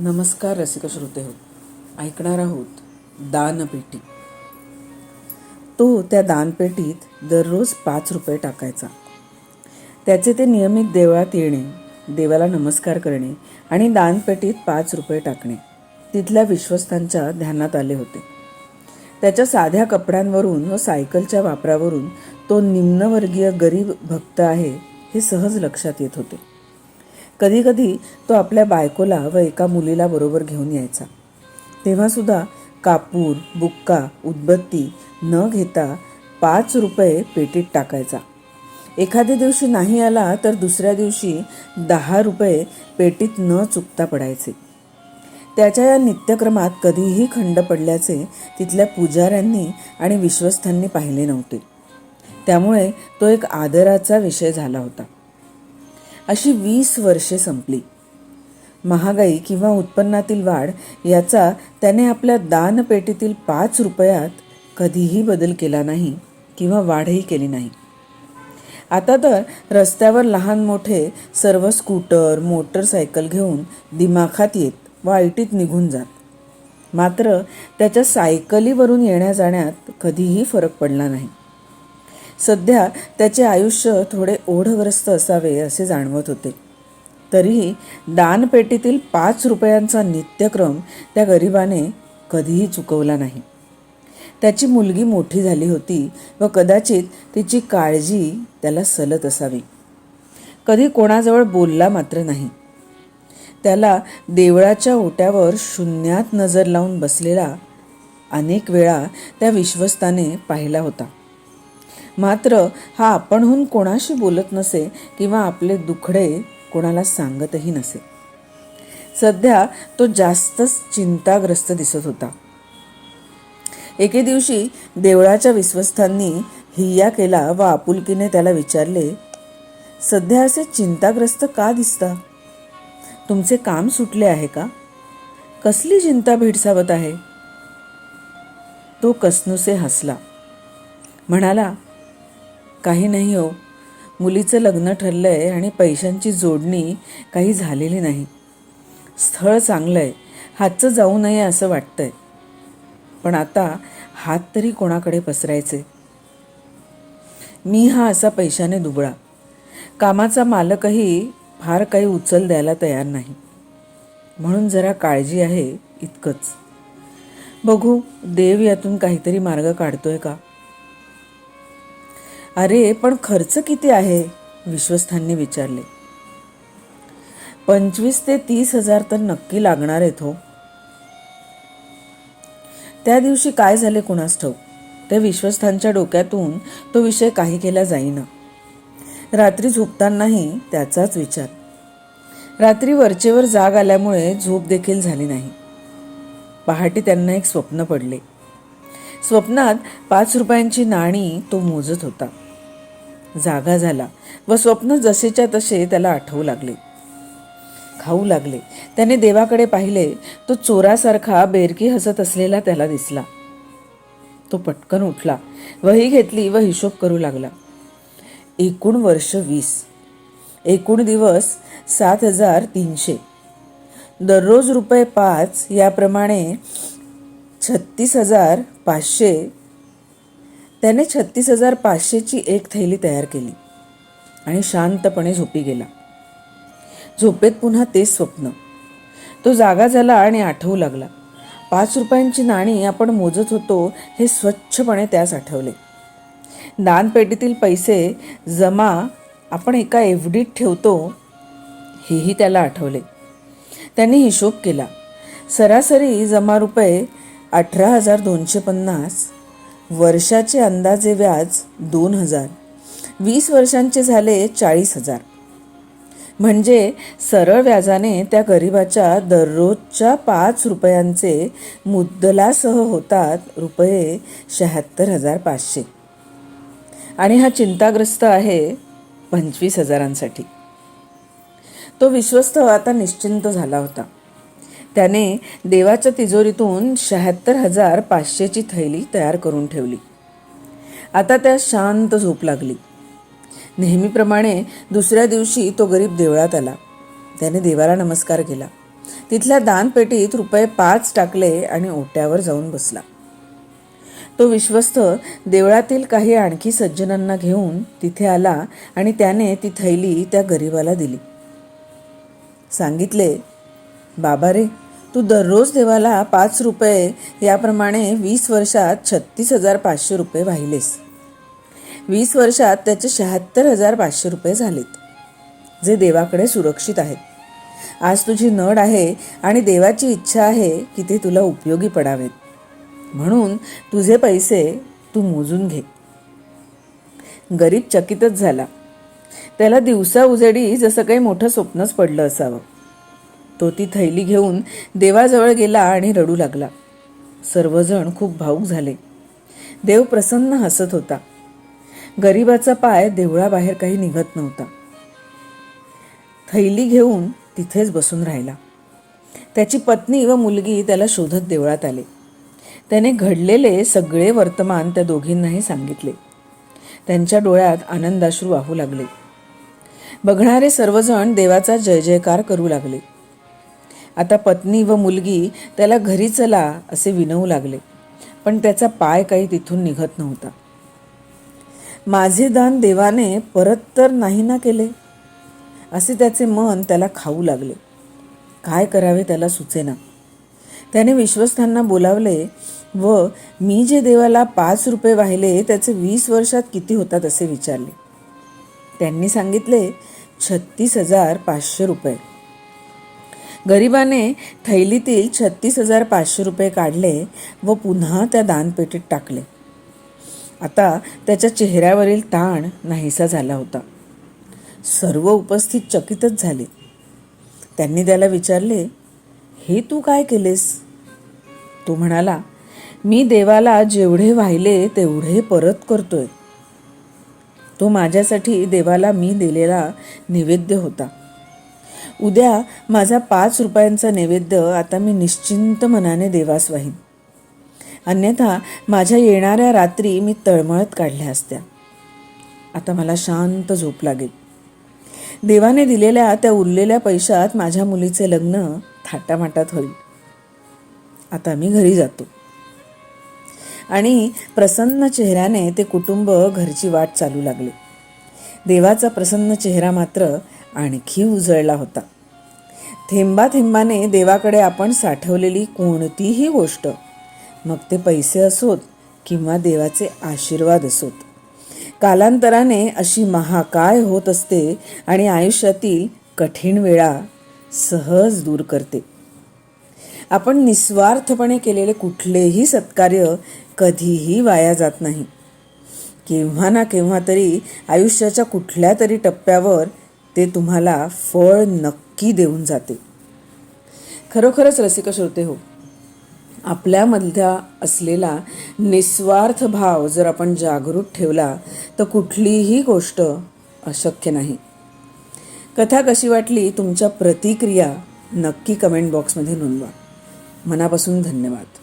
नमस्कार रसिक श्रोते हो ऐकणार आहोत दानपेटी. तो त्या दानपेटीत दररोज पाच रुपये टाकायचा. त्याचे ते नियमित देवळात येणे देवाला नमस्कार करणे आणि दानपेटीत पाच रुपये टाकणे तिथल्या विश्वस्तांच्या ध्यानात आले होते. त्याच्या साध्या कपड्यांवरून व सायकलच्या वापरावरून तो निम्नवर्गीय गरीब भक्त आहे हे सहज लक्षात येत होते. कधीकधी तो आपल्या बायकोला व एका मुलीला बरोबर घेऊन यायचा. तेव्हासुद्धा कापूर बुक्का उदबत्ती न घेता पाच रुपये पेटीत टाकायचा. एखाद्या दिवशी नाही आला तर दुसऱ्या दिवशी दहा रुपये पेटीत न चुकता पडायचे. त्याच्या या नित्यक्रमात कधीही खंड पडल्याचे तिथल्या पुजाऱ्यांनी आणि विश्वस्थांनी पाहिले नव्हते. त्यामुळे तो एक आदराचा विषय झाला होता. अशी वीस वर्षे संपली. महागाई किंवा उत्पन्नातील वाढ याचा त्याने आपल्या दानपेटीतील पाच रुपयात कधीही बदल केला नाही किंवा वाढही केली नाही. आता तर रस्त्यावर लहान मोठे सर्व स्कूटर मोटरसायकल घेऊन दिमाखात येत व आयटीत निघून जात. मात्र त्याच्या सायकलीवरून येण्या जाण्यात कधीही फरक पडला नाही. सध्या त्याचे आयुष्य थोडे ओढग्रस्त असावे असे जाणवत होते. तरीही दानपेटीतील पाच रुपयांचा नित्यक्रम त्या गरिबाने कधीही चुकवला नाही. त्याची मुलगी मोठी झाली होती व कदाचित तिची काळजी त्याला सलत असावी. कधी कोणाजवळ बोलला मात्र नाही. त्याला देवळाच्या ओट्यावर शून्यात नजर लावून बसलेला अनेक वेळा त्या विश्वस्ताने पाहिला होता. मात्र हा आपणहून कोणाशी बोलत नसे किंवा आपले दुखडे कोणाला सांगतही नसे. सध्या तो जास्तच चिंताग्रस्त दिसत होता. एके दिवशी देवळाच्या विश्वस्तांनी हिय्या केला व आपुलकीने त्याला विचारले सध्या असे चिंताग्रस्त का दिसता? तुमचे काम सुटले आहे का? कसली चिंता भेडसावत आहे? तो कसनुसे हसला. म्हणाला काही नाही हो. मुलीचं लग्न ठरलं आहे आणि पैशांची जोडणी काही झालेली नाही. स्थळ चांगलं आहे हातचं जाऊ नये असं वाटतं आहे पण आता हात तरी कोणाकडे पसरायचे? मी हा असा पैशाने दुबळा. कामाचा मालकही फार काही उचल द्यायला तयार नाही. म्हणून जरा काळजी आहे इतकंच. बघू देव यातून काहीतरी मार्ग काढतोय का? अरे पण खर्च किती आहे? विश्वस्थांनी विचारले. पंचवीस ते तीस हजार तर नक्की लागणार आहेत हो. त्या दिवशी काय झाले कुणास ठाऊक? त्या विश्वस्थांच्या डोक्यातून तो विषय काही केला जाईना. रात्री झोपतानाही त्याचाच विचार. रात्री वरचेवर जाग आल्यामुळे झोप देखील झाली नाही. पहाटे त्यांना एक स्वप्न पडले. स्वप्नात पाच रुपयांची नाणी तो मोजत होता. जागा झाला व स्वप्न जसेच्या तसे त्याला आठवू लागले. खाऊ लागले. त्याने देवाकडे पाहिले तो चोरासारखा बेरकी हसत असलेला त्याला दिसला. तो पटकन उठला वही घेतली व हिशोब करू लागला. एकूण वर्ष वीस. एकूण दिवस सात हजार तीनशे. दररोज रुपये पाच याप्रमाणे छत्तीस हजार पाचशे त्याने छत्तीस हजार पाचशेची एक थैली तयार केली आणि शांतपणे झोपी गेला. झोपेत पुन्हा तेच स्वप्न. तो जागा झाला आणि आठवू लागला. पाच रुपयांची नाणी आपण मोजत होतो हे स्वच्छपणे त्यास आठवले. दानपेटीतील पैसे जमा आपण एका एफ डीत ठेवतो हेही त्याला आठवले. त्यांनी हिशोब केला. सरासरी जमा रुपये अठरा हजार दोनशे पन्नास. वर्षाचे अंदाजे व्याज दोन हजार. वीस वर्षांचे झाले चाळीस हजार. म्हणजे सरळ व्याजाने त्या गरिबाच्या दररोजच्या पाच रुपयांचे मुद्दलासह होतात रुपये शहात्तर हजार पाचशे. आणि हा चिंताग्रस्त आहे पंचवीस हजारांसाठी. तो विश्वस्त आता निश्चिंत झाला होता. त्याने देवाच्या तिजोरीतून शहात्तर हजार पाचशेची थैली तयार करून ठेवली. आता त्या शांत झोप लागली. नेहमीप्रमाणे दुसऱ्या दिवशी तो गरीब देवळात आला. त्याने देवाला नमस्कार केला. तिथल्या दानपेटीत रुपये पाच टाकले आणि ओट्यावर जाऊन बसला. तो विश्वस्त देवळातील काही आणखी सज्जनांना घेऊन तिथे आला आणि त्याने ती थैली त्या गरिबाला दिली. सांगितले बाबा रे तू दररोज देवाला पाच रुपये याप्रमाणे वीस वर्षात छत्तीस हजार पाचशे रुपये वाहिलेस. वीस वर्षात त्याचे शहात्तर हजार पाचशे रुपये झालेत. जे देवाकडे सुरक्षित आहेत. आज तुझी नड आहे आणि देवाची इच्छा आहे की ते तुला उपयोगी पडावेत. म्हणून तुझे पैसे तू मोजून घे. गरीब चकितच झाला. त्याला दिवसा उजेडी जसं काही मोठं स्वप्नच पडलं असावं. तो ती थैली घेऊन देवाजवळ गेला आणि रडू लागला. सर्वजण खूप भाऊक झाले. देव प्रसन्न हसत होता. गरिबाचा पाय देवळाबाहेर काही निघत नव्हता. थैली घेऊन तिथेच बसून राहिला. त्याची पत्नी व मुलगी त्याला शोधत देवळात आले. त्याने घडलेले सगळे वर्तमान त्या दोघींनाही सांगितले. त्यांच्या डोळ्यात आनंदाश्रू वाहू लागले. बघणारे सर्वजण देवाचा जय जयकार करू लागले. आता पत्नी व मुलगी त्याला घरी चला असे विनवू लागले. पण त्याचा पाय काही तिथून निघत नव्हता. माझे दान देवाने परत तर नाही ना केले? असे त्याचे मन त्याला खाऊ लागले. काय करावे त्याला सुचेना. त्याने विश्वस्तांना बोलावले व मी जे देवाला पाच रुपये वाहिले त्याचे वीस वर्षात किती होतात असे विचारले. त्यांनी सांगितले छत्तीस हजार पाचशे रुपये. गरिबाने थैलीतील छत्तीस हजार पाचशे रुपये काढले व पुन्हा त्या दानपेटीत टाकले. आता त्याच्या चेहऱ्यावरील ताण नाहीसा झाला होता. सर्व उपस्थित चकितच झाले. त्यांनी त्याला विचारले हे तू काय केलेस? तो म्हणाला मी देवाला जेवढे वाहिले तेवढे परत करतोय. तो माझ्यासाठी देवाला मी दिलेला निवेद्य होता. उद्या माझा पाच रुपयांचा नैवेद्य आता मी निश्चिंत मनाने देवास वाहीन. अन्यथा माझ्या येणाऱ्या रात्री मी तळमळत काढल्या असत्या. आता मला शांत झोप लागेल. देवाने दिलेल्या त्या उरलेल्या पैशात माझ्या मुलीचे लग्न थाटामाटात होईल. आता मी घरी जातो. आणि प्रसन्न चेहऱ्याने ते कुटुंब घरची वाट चालू लागले. देवाचा प्रसन्न चेहरा मात्र आणखी उजळला होता. थेंबा थेंबाने देवाकडे आपण साठवलेली कोणतीही गोष्ट मग ते पैसे असोत किंवा देवाचे आशीर्वाद असोत. कालांतराने अशी महाकाय होत असते आणि आयुष्यातील कठीण वेळा सहज दूर करते. आपण निस्वार्थपणे केलेले कुठलेही सत्कार्य कधीही वाया जात नाही. केव्हा ना केव्हा तरी आयुष्याच्या कुठल्या तरी टप्प्यावर ते तुम्हाला फळ नक्की देऊन जाते. खरोखरच रसिक श्रोते हो आपल्यामधल्या असलेला निस्वार्थ भाव जर आपण जागृत ठेवला तर कुठलीही गोष्ट अशक्य नाही. कथा कशी वाटली तुमच्या प्रतिक्रिया नक्की कमेंट बॉक्समध्ये नोंदवा. मनापासून धन्यवाद.